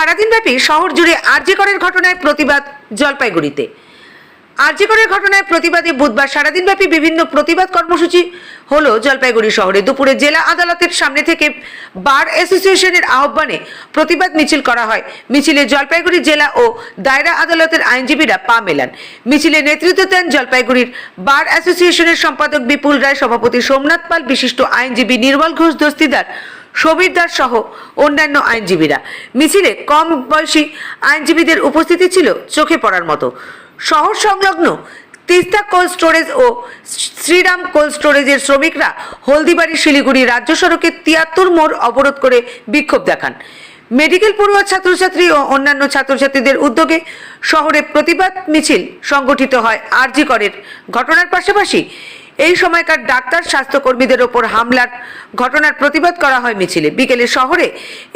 সারাদিনব্যাপী শহর জুড়ে আরজিকরের ঘটনায় প্রতিবাদ জলপাইগুড়িতে। আরজিকরের ঘটনায় প্রতিবাদে বুধবার সারাদিনব্যাপী বিভিন্ন প্রতিবাদ কর্মসূচি হলো জলপাইগুড়ি শহরে। দুপুরে জেলা আদালতের সামনে থেকে বার অ্যাসোসিয়েশনের আহ্বানে প্রতিবাদ মিছিল করা হয়। মিছিলে জলপাইগুড়ি জেলা ও দায়রা আদালতের আইনজীবীরা পা মেলান। মিছিলে নেতৃত্ব দেন জলপাইগুড়ির বার অ্যাসোসিয়েশনের সম্পাদক বিপুল রায়, সভাপতি সোমনাথ পাল, বিশিষ্ট আইনজীবী নির্মল ঘোষ, দস্তিদার সমীর দাস সহ অন্যান্য আইনজীবীরা। মিছিলে কম বয়সী আইনজীবীদের উপস্থিতি ছিল চোখে পড়ার মতো। শহর সংলগ্ন তিস্তা কোল্ড স্টোরেজ ও শ্রীরাম কোল্ড স্টোরেজের শ্রমিকরা হলদিবাড়ি, শিলিগুড়ি রাজ্য সড়কে তিয়াত্তর মোড় অবরোধ করে বিক্ষোভ দেখান। মেডিকেল পড়ুয়া ছাত্রছাত্রী ও অন্যান্য ছাত্রছাত্রীদের উদ্যোগে শহরে প্রতিবাদ মিছিল সংগঠিত হয় আরজি করের। ঘটনার পাশাপাশি এই সময়কার ডাক্তার স্বাস্থ্যকর্মীদের ওপর হামলার ঘটনার প্রতিবাদ করা হয় মিছিলে। বিকেলে শহরে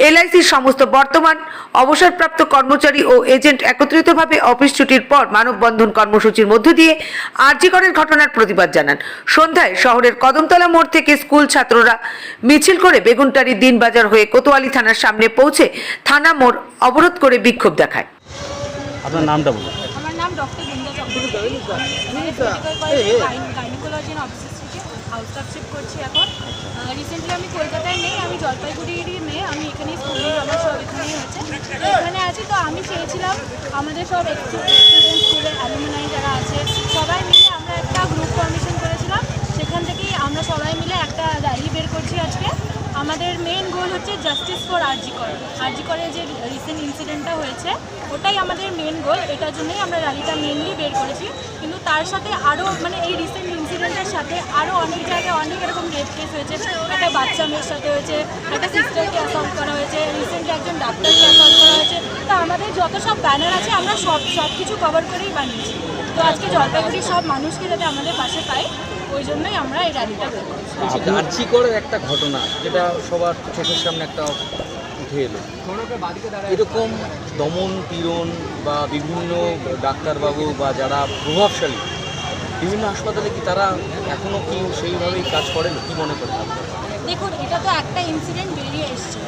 এলআইসির সমস্ত বর্তমান অবসরপ্রাপ্ত কর্মচারী ও এজেন্ট একত্রিতভাবে অফিস ছুটির পর মানববন্ধন কর্মসূচির মধ্য দিয়ে আরজিকরের ঘটনার প্রতিবাদ জানান। সন্ধ্যায় শহরের কদমতলা মোড় থেকে স্কুল ছাত্ররা মিছিল করে বেগুনটারি দিনবাজার হয়ে কোতোয়ালি থানার সামনে পৌঁছে থানা মোড় অবরোধ করে বিক্ষোভ দেখায়। আপনার নামটা বলুন। আমার নাম ডক্টর বৃন্দা চক্রবর্তী আমি মেডিকেল কলেজে gynaecology and obstetrics house staffship করছি এখন। রিসেন্টলি আমি কলকাতায় নেই আমি জলপাইগুড়িরই মেয়ে। আমি এখানে স্কুলে আমার সব এখানেই আছে এখানে আছি তো আমি চেয়েছিলাম আমাদের সব স্টুডেন্ট স্কুলের অ্যালুমিনাই যারা আছে সবাই মিলে আমরা একটা গ্রুপ ফর্মেশন করেছিলাম সেখান থেকেই আমরা সবাই মিলে একটা র্যালি বের করছি আজকে আমাদের মেন গোল হচ্ছে জাস্টিস ফর আরজি কর আরজি করে যে রিসেন্ট ইনসিডেন্টটা হয়েছে, ওটাই আমাদের মেন গোল এটার জন্যই আমরা র্যালিটা মেনলি বের করেছি। কিন্তু তার সাথে আরও মানে এই রিসেন্ট ইনসিডেন্টের সাথে আরও অনেক জায়গায় অনেক এরকম রেপ কেস হয়েছে। একটা বাচ্চা মেয়ের সাথে হয়েছে, একটা সিস্টারকে অ্যাসল্ট করা হয়েছে রিসেন্টলি একজন ডাক্তারকে অ্যাসল্ট করা হয়েছে। তো আমাদের যত সব ব্যানার আছে, আমরা সব সব কিছু কভার করেই বানিয়েছি। তো আজকে জলপাইগুড়ির সব মানুষকে যাতে আমাদের পাশে পাই ওই জন্যই আমরা এই র্যালিটা আর্চিকর একটা ঘটনা যেটা সবার চোখের সামনে একটা উঠে এলো। এরকম দমন পীড়ন বা বিভিন্ন ডাক্তারবাবু বা যারা প্রভাবশালী বিভিন্ন হাসপাতালে কি তারা এখনও কি সেইভাবেই কাজ করেন? কি মনে করেন দেখুন এটা তো একটা ইনসিডেন্ট বেরিয়ে এসছে।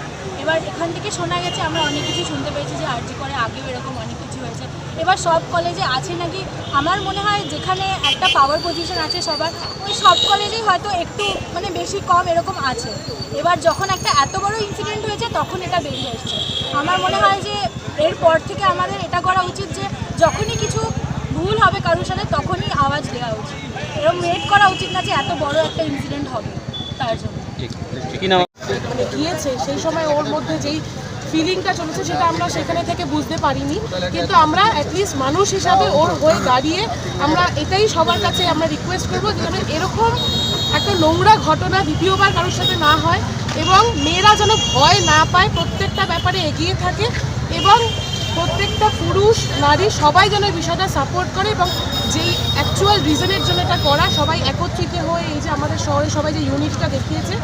এবার এখান থেকে শোনা গেছে আমরা অনেক কিছু শুনতে পেয়েছি যে আরজি করে আগেও এরকম অনেক এবার সব কলেজে আছে নাকি? আমার মনে হয় যেখানে একটা পাওয়ার পজিশন আছে সবার ওই সব কলেজেই হয়তো একটু মানে বেশি কম এরকম আছে। এবার যখন একটা এত বড় ইনসিডেন্ট হয়েছে তখন এটা বেরিয়ে এসছে। আমার মনে হয় যে এরপর থেকে আমাদের এটা করা উচিত যে যখনই কিছু ভুল হবে কারোর সাথে তখনই আওয়াজ দেওয়া উচিত। এরকম ওয়েট করা উচিত না যে এত বড় একটা ইনসিডেন্ট হবে তার জন্য। ঠিক মানে গিয়েছে সেই সময় ওর মধ্যে যেই ফিলিংটা চলেছে সেটা আমরা সেখানে থেকে বুঝতে পারিনি। কিন্তু আমরা অ্যাটলিস্ট মানুষ হিসাবে ওর হয়ে দাঁড়িয়ে আমরা এটাই সবার কাছে আমরা রিকোয়েস্ট করব যেন এরকম একটা নোংরা ঘটনা দ্বিতীয়বার কারোর সাথে না হয় এবং মেয়েরা যেন ভয় না পায়, প্রত্যেকটা ব্যাপারে এগিয়ে থাকে এবং প্রত্যেকটা পুরুষ, নারী সবাই যেন এই বিষয়টা সাপোর্ট করে এবং যেই অ্যাকচুয়াল রিজনের জন্য এটা করা, সবাই একত্রিত হয়ে এই যে আমাদের শহরে সবাই যে ইউনিটটা দেখিয়েছে,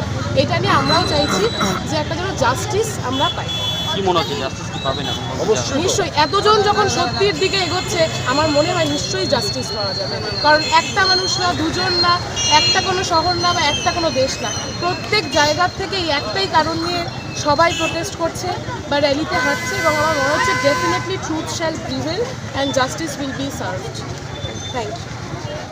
এটা নিয়ে আমরাও চাইছি যে একটা যেন জাস্টিস আমরা পাই। কি মনে হচ্ছে জাস্টিস কি পাবেন এখন? অবশ্যই। নিশ্চয়ই। এতজন যখন সত্যির দিকে এগোচ্ছে আমার মনে হয় নিশ্চয়ই জাস্টিস পাওয়া যাবে। কারণ একটা মানুষ না দুজন না একটা কোনো শহর না বা একটা কোনো দেশ না প্রত্যেক জায়গার থেকে এই একটাই কারণ নিয়ে সবাই প্রোটেস্ট করছে বা র্যালিতে হাঁটছে এবং আমার মনে হচ্ছে definitely truth shall prevail and justice will be served thank you